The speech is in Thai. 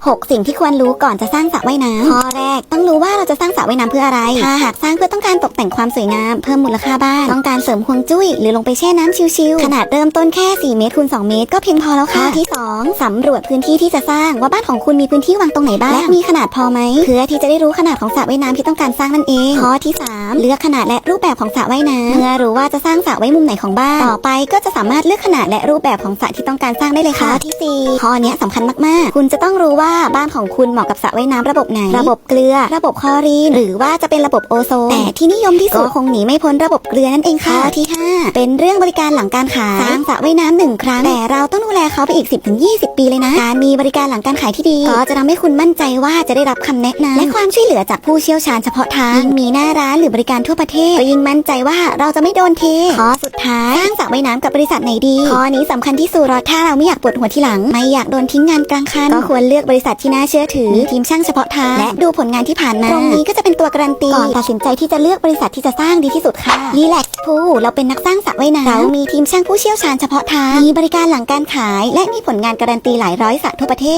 6 สิ่งที่ควรรู้ก่อนจะสร้างสระว่ายน้ำข้อแรกต้องรู้ว่าเราจะสร้างสระว่ายน้ำเพื่ออะไร ถ้าหากสร้างเพื่อต้องการตกแต่งความสวยงาม เพิ่มมูลค่าบ้าน ต้องการเสริมฮวงจุ้ย หรือลงไปแช่น้ำชิลๆขนาดเริ่มต้นแค่ 4 เมตรคูณ2เมตรก็เพียงพอแล้วค่ะข้อที่ 2 สำรวจพื้นที่ที่จะสร้างว่าบ้านของคุณมีพื้นที่วางตรงไหนบ้างและมีขนาดพอไหมเพื่อที่จะได้รู้ขนาดของสระว่ายน้ำที่ต้องการสร้างนั่นเองข้อที่ 3 เลือกขนาดและรูปแบบของสระว่ายน้ำเมื่อรู้ว่าจะสร้างสระไว้มุมไหนของบ้าน ต่อไปก็จะสามารถเลือกขนาดและรูปแบบของสระที่ต้องการสร้างได้เลยค่ะข้อที่ 4 ข้อเนี้ยสำคัญมากๆ คุณจะต้องรู้ว่าบ้านของคุณเหมาะกับสระว่ายน้ำระบบไหน ระบบเกลือ ระบบคลอรีน หรือว่าจะเป็นระบบโอโซน แต่ที่นิยมที่สุดก็คงหนีไม่พ้นระบบเกลือนั่นเองค่ะข้อที่ 5 เป็นเรื่องบริการหลังการขายสร้างสระว่ายน้ำหนึ่งครั้งแต่เราต้องดูแลเขาไปอีก 10-20 ปีเลยนะ การมีบริการหลังการขายที่ดี ก็จะทำให้คุณมั่นใจว่าจะได้รับคำแนะนำและความช่วยเหลือจากผู้เชี่ยวชาญเฉพาะทางยิ่งมีหน้าร้านหรือบริการทั่วประเทศก็ยิ่งมั่นใจว่าเราจะไม่โดนเทข้อสุดท้ายสร้างสระว่ายน้ำกับบริษัทไหนดีข้อนี้สำคัญที่สุดถ้าเราไม่อยากปวดหัวทีหลัง ไม่อยากโดนทิ้งงานกลางคันก็ควรเลือกบริษัทที่น่าเชื่อถือมีทีมช่างเฉพาะทางและดูผลงานที่ผ่านมาตรงนี้ก็จะเป็นตัวการันตีก่อนตัดสินใจที่จะเลือกบริษัทที่จะสร้างดีที่สุดค่ะ Relax Pool เราเป็นนักสร้างสระว่ายน้ำเรามีทีมช่างผู้เชี่ยวชาญเฉพาะทางมีบริการหลังการขาย และมีผลงานการันตีหลายร้อยสระทั่วประเทศ